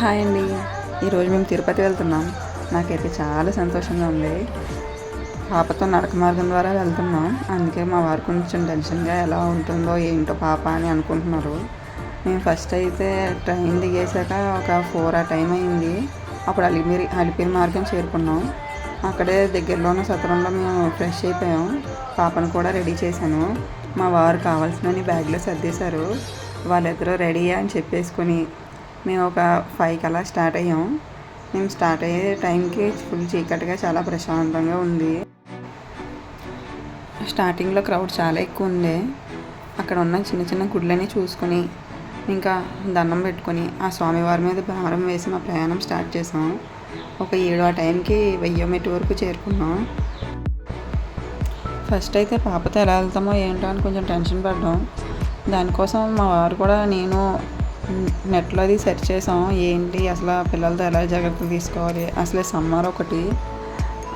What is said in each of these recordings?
Hi అండి. ఈరోజు మేము తిరుపతి వెళ్తున్నాం. నాకైతే చాలా సంతోషంగా ఉంది. పాపతో నడక మార్గం ద్వారా వెళ్తున్నాం. అందుకే మా వారు కొంచెం టెన్షన్గా ఎలా ఉంటుందో ఏంటో పాప అని అనుకుంటున్నారు. మేము ఫస్ట్ అయితే ట్రైన్ దిగేసాక ఒక ఫోర్ ఆ టైం అయింది. అప్పుడు అలిపిరి అలిపిరి మార్గం చేరుకున్నాం. అక్కడే దగ్గరలోని సత్రంలో మేము ఫ్రెష్ అయిపోయాం. పాపను కూడా రెడీ చేశాను. మా వారు కావాల్సినవి బ్యాగ్లో సర్దేశారు. వాళ్ళిద్దరూ రెడీ అని చెప్పేసుకొని మేము ఒక ఫైవ్కి అలా స్టార్ట్ అయ్యాం. మేము స్టార్ట్ అయ్యే టైంకి ఫుల్ చీకటిగా చాలా ప్రశాంతంగా ఉంది. స్టార్టింగ్లో క్రౌడ్ చాలా ఎక్కువ ఉంది అక్కడ ఉన్న చిన్న చిన్న గుడ్లని చూసుకొని ఇంకా దండం పెట్టుకొని ఆ స్వామివారి మీద భారం వేసి మా ప్రయాణం స్టార్ట్ చేసాం. ఒక ఏడు ఆ టైంకి వెయ్యమెట్టు వరకు చేరుకున్నాం. ఫస్ట్ అయితే పాపతో ఎలా వెళ్తామో ఏంటో అని కొంచెం టెన్షన్ పడ్డాం. దానికోసం మా వారు కూడా నేను నెట్లో అది సెర్చ్ చేసాం. ఏంటి? అసలు పిల్లలతో ఎలా జాగ్రత్తలు తీసుకోవాలి? అసలే సమ్మర్ ఒకటి.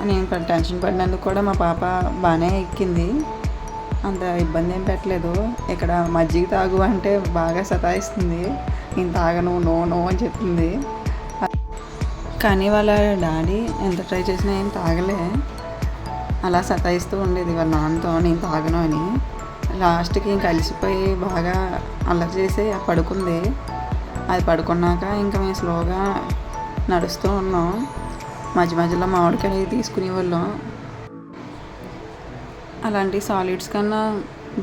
నేను టెన్షన్ పడినందుకు కూడా మా పాప బాగానే ఎక్కింది. అంత ఇబ్బంది ఏం పెట్టలేదు. ఇక్కడ మజ్జిగ తాగు అంటే బాగా సతాయిస్తుంది. నేను తాగను నో నో అని చెప్తుంది కానీ వాళ్ళ డాడీ ఎంత ట్రై చేసినా ఏం తాగలే. అలా సతాయిస్తూ ఉండేది వాళ్ళ నాన్నతో నేను తాగను అని. లాస్ట్కి కలిసిపోయి బాగా అల్లరి చేసి పడుకుంది. అది పడుకున్నాక ఇంకా మేము స్లోగా నడుస్తూ ఉన్నాం. మధ్య మధ్యలో మామిడికాయ తీసుకునే వాళ్ళం అలాంటి సాలిడ్స్ కన్నా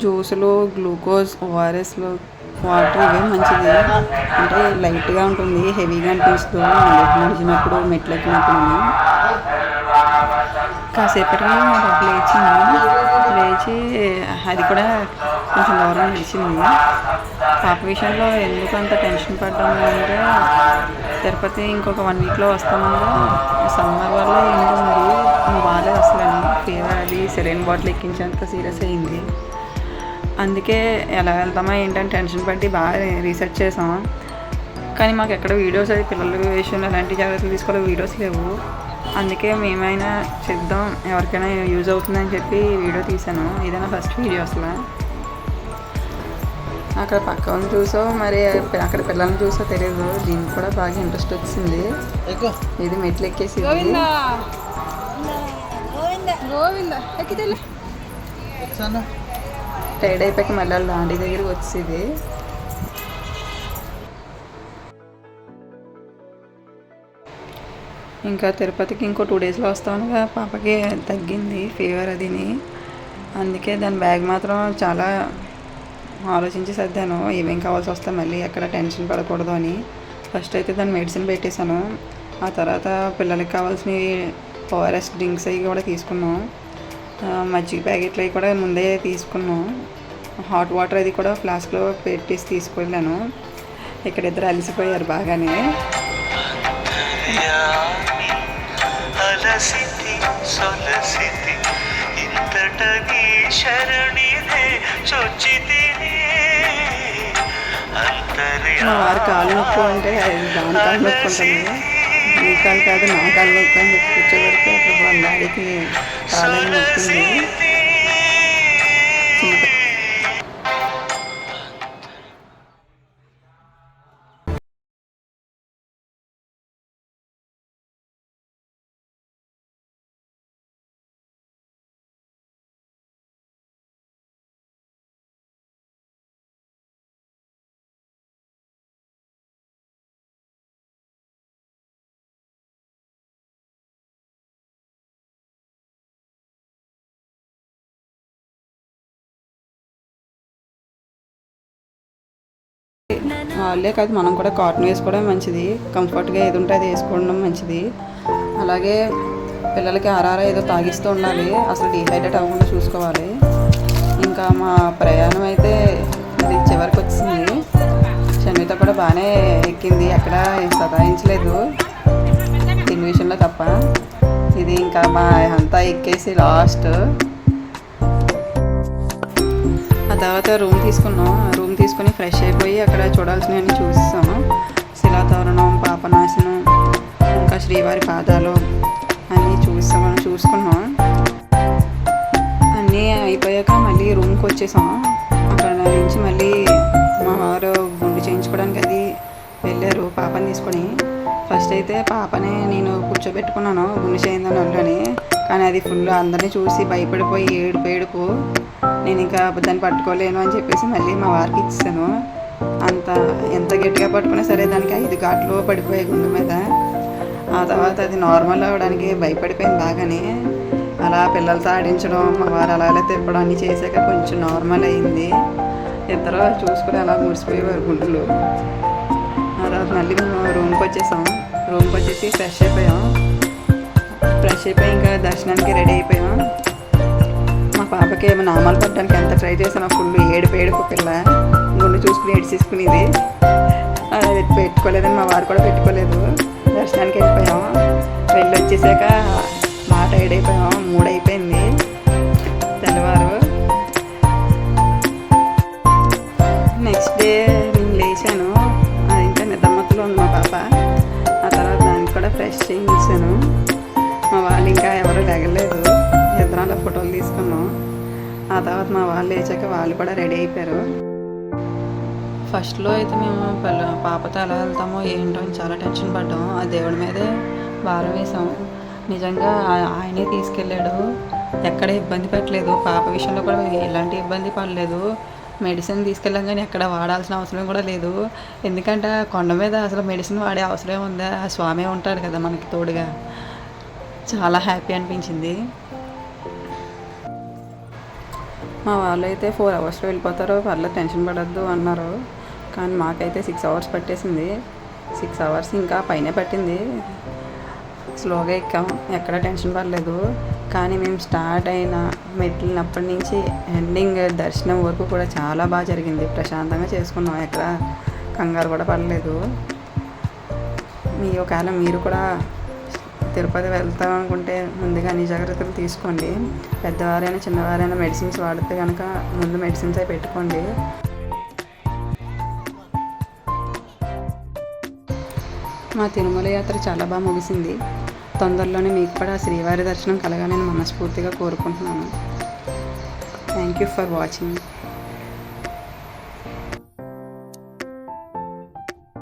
జ్యూసులు గ్లూకోజ్ ఓఆర్ఎస్లు వాటర్ ఇవే మంచిది. అంటే లైట్గా ఉంటుంది హెవీగా అనిపిస్తుంది నడిచినప్పుడు మెట్లు ఎక్కినప్పుడు కాసేపటికి మా పాప లేచింది లేచి అది కూడా వచ్చింది పాప విషయంలో ఎందుకు అంత టెన్షన్ పడ్డాము అంటే తిరుపతి ఇంకొక వన్ వీక్లో వస్తామన్నా సమ్మర్ వల్ల ఏంటో మరి బాగాలేదు అసలు ఫీవర్ అది సెలైన్ బాటిల్ ఎక్కించేంత సీరియస్ అయింది. అందుకే ఎలా వెళ్తామా ఏంటని టెన్షన్ పట్టి బాగా రీసెర్చ్ చేసాం. కానీ మాకు ఎక్కడ వీడియోస్ అది పిల్లల విషయంలో ఎలాంటి జాగ్రత్తలు తీసుకోవాలి వీడియోస్ లేవు. అందుకే మేమైనా చేద్దాం ఎవరికైనా యూజ్ అవుతుందని చెప్పి వీడియో తీసాను. ఏదైనా ఫస్ట్ వీడియో అసలు అక్కడ పక్కన చూసో మరి అక్కడ పిల్లల్ని చూసో తెలియదు దీనికి కూడా బాగా ఇంట్రెస్ట్ వచ్చింది. ఇది మెట్లు ఎక్కేసి టైర్డ్ అయిపోయాక మళ్ళీ దాండి దగ్గరికి వచ్చేది. ఇంకా తిరుపతికి ఇంకో టూ డేస్లో వస్తానుగా పాపకి తగ్గింది ఫీవర్ అదిని. అందుకే దాని బ్యాగ్ మాత్రం చాలా ఆలోచించి సర్దాను ఏమేం కావాల్సి వస్తే మళ్ళీ ఎక్కడ టెన్షన్ పడకూడదు అని ఫస్ట్ అయితే దాని మెడిసిన్ పెట్టేశాను. ఆ తర్వాత పిల్లలకి కావాల్సినవి ఓఆర్ఎస్ డ్రింక్స్ అవి కూడా తీసుకున్నాం. మజ్జిగ ప్యాకెట్లు అవి కూడా ముందే తీసుకున్నాం. హాట్ వాటర్ అది కూడా ఫ్లాస్క్లో పెట్టేసి తీసుకెళ్ళాను. ఇక్కడ ఇద్దరు అలసిపోయారు బాగానే. అలసితి సొలసితి శరణిదే మా వారు కాలు నొప్పు అంటే అది దాని కాలు నొప్పి ఉంటుంది నీ కాలు కాదు నా కాలు నొప్పి అని చెప్పి కూర్చోబెడితే అప్పుడు వాళ్ళ డాడీకి కాలు నొప్పింది వాళ్ళే కాదు మనం కూడా కాటన్ వేసుకోవడం మంచిది. కంఫర్ట్గా ఏది ఉంటే అది వేసుకోవడం మంచిది. అలాగే పిల్లలకి ఆరారా ఏదో తాగిస్తూ ఉండాలి. అసలు డీహైడ్రేట్ అవ్వకుండా చూసుకోవాలి. ఇంకా మా ప్రయాణం అయితే ఇది చివరికి వచ్చింది. షన్విత కూడా బాగానే ఎక్కింది. ఎక్కడ సతాయించలేదు. దీని విషయంలో తప్ప. ఇది ఇంకా మా అంతా ఎక్కేసి లాస్ట్ ఆ తర్వాత రూమ్ తీసుకున్నాం. రూమ్ తీసుకుని ఫ్రెష్ అయిపోయి అక్కడ చూడాల్సినవన్నీ చూస్తాము శిలాతోరణం పాపనాశనం ఇంకా శ్రీవారి పాదాలు అన్నీ చూసామని చూసుకున్నాం అన్నీ అయిపోయాక మళ్ళీ రూమ్కి వచ్చేసాం అక్కడ నుంచి మళ్ళీ మా వారు గుండు చేయించుకోవడానికి అది వెళ్ళారు పాపని తీసుకొని. ఫస్ట్ అయితే పాపనే నేను కూర్చోబెట్టుకున్నాను గుండె చేయిందని ఒళ్ళని కానీ అది ఫుల్ అందరినీ చూసి భయపడిపోయి ఏడుపు ఏడుపు. నేను ఇంకా దాన్ని పట్టుకోలేను అని చెప్పేసి మళ్ళీ మా వారికి ఇచ్చాను. అంత ఎంత గట్టిగా పట్టుకున్నా సరే దానికి ఐదు ఘాట్లు పడిపోయాయి గుండె మీద. ఆ తర్వాత అది నార్మల్ అవ్వడానికి భయపడిపోయింది బాగానే. అలా పిల్లలతో ఆడించడం మా వారు అలా అలా తిప్పడం అన్నీ చేశాక కొంచెం నార్మల్ అయింది. ఇద్దరు చూసుకుని అలా మురిసిపోయేవారు గుండెలు. ఆ తర్వాత మళ్ళీ మేము రూమ్కి వచ్చేసాం. రూమ్కి వచ్చేసి ఫ్రెష్ అయిపోయాం. ఫ్రెష్ అయిపోయి ఇంకా దర్శనానికి రెడీ అయిపోయాం. పాపకి ఏమో నామాలు పడ్డానికి ఎంత ట్రై చేసానో ఫుల్ ఏడుపు ఏడుపు పిల్ల. గుండె చూసుకుని ఏడ్చేసుకునేది. అది పెట్టుకోలేదని మా వారు కూడా పెట్టుకోలేదు. దర్శనానికి వెళ్ళిపోయాం. వెళ్ళి వచ్చేసాక మాట టైర్డ్ మూడైపోయింది. ఆ తర్వాత మా వాళ్ళు లేచాక వాళ్ళు కూడా రెడీ అయిపోయారు. ఫస్ట్లో అయితే మేము పిల్ల పాపతో ఎలా వెళ్తామో ఏంటో అని చాలా టెన్షన్ పడ్డాం ఆ దేవుడి మీదే భారం వేసాం నిజంగా ఆయనే తీసుకెళ్ళాడు. ఎక్కడ ఇబ్బంది పెట్టలేదు. పాప విషయంలో కూడా ఎలాంటి ఇబ్బంది పడలేదు. మెడిసిన్ తీసుకెళ్ళాం కానీ ఎక్కడ వాడాల్సిన అవసరం కూడా లేదు. ఎందుకంటే కొండ మీద అసలు మెడిసిన్ వాడే అవసరం ఉందా? ఆ స్వామి ఉంటాడు కదా మనకి తోడుగా. చాలా హ్యాపీ అనిపించింది. మా వాళ్ళు అయితే ఫోర్ అవర్స్లో వెళ్ళిపోతారు పర్లేదు టెన్షన్ పడద్దు అన్నారు. కానీ మాకైతే సిక్స్ అవర్స్ పట్టేసింది. సిక్స్ అవర్స్ ఇంకా పైనే పట్టింది. స్లోగా ఎక్కాం. ఎక్కడ టెన్షన్ పడలేదు. కానీ మేము స్టార్ట్ అయిన మెట్లినప్పటి నుంచి ఎండింగ్ దర్శనం వరకు కూడా చాలా బాగా జరిగింది. ప్రశాంతంగా చేసుకున్నాం. ఎక్కడ కంగారు కూడా పడలేదు. మీ ఒకవేళ మీరు కూడా తిరుపతి వెళ్తాం అనుకుంటే ముందుగా అన్ని జాగ్రత్తలు తీసుకోండి. పెద్దవారైనా చిన్నవారైనా మెడిసిన్స్ వాడితే కనుక ముందు మెడిసిన్స్ అవి పెట్టుకోండి. మా తిరుమల యాత్ర చాలా బాగా ముగిసింది. తొందరలోనే మీకు కూడా శ్రీవారి దర్శనం కలగాలని మనస్ఫూర్తిగా కోరుకుంటున్నాను. Thank you for watching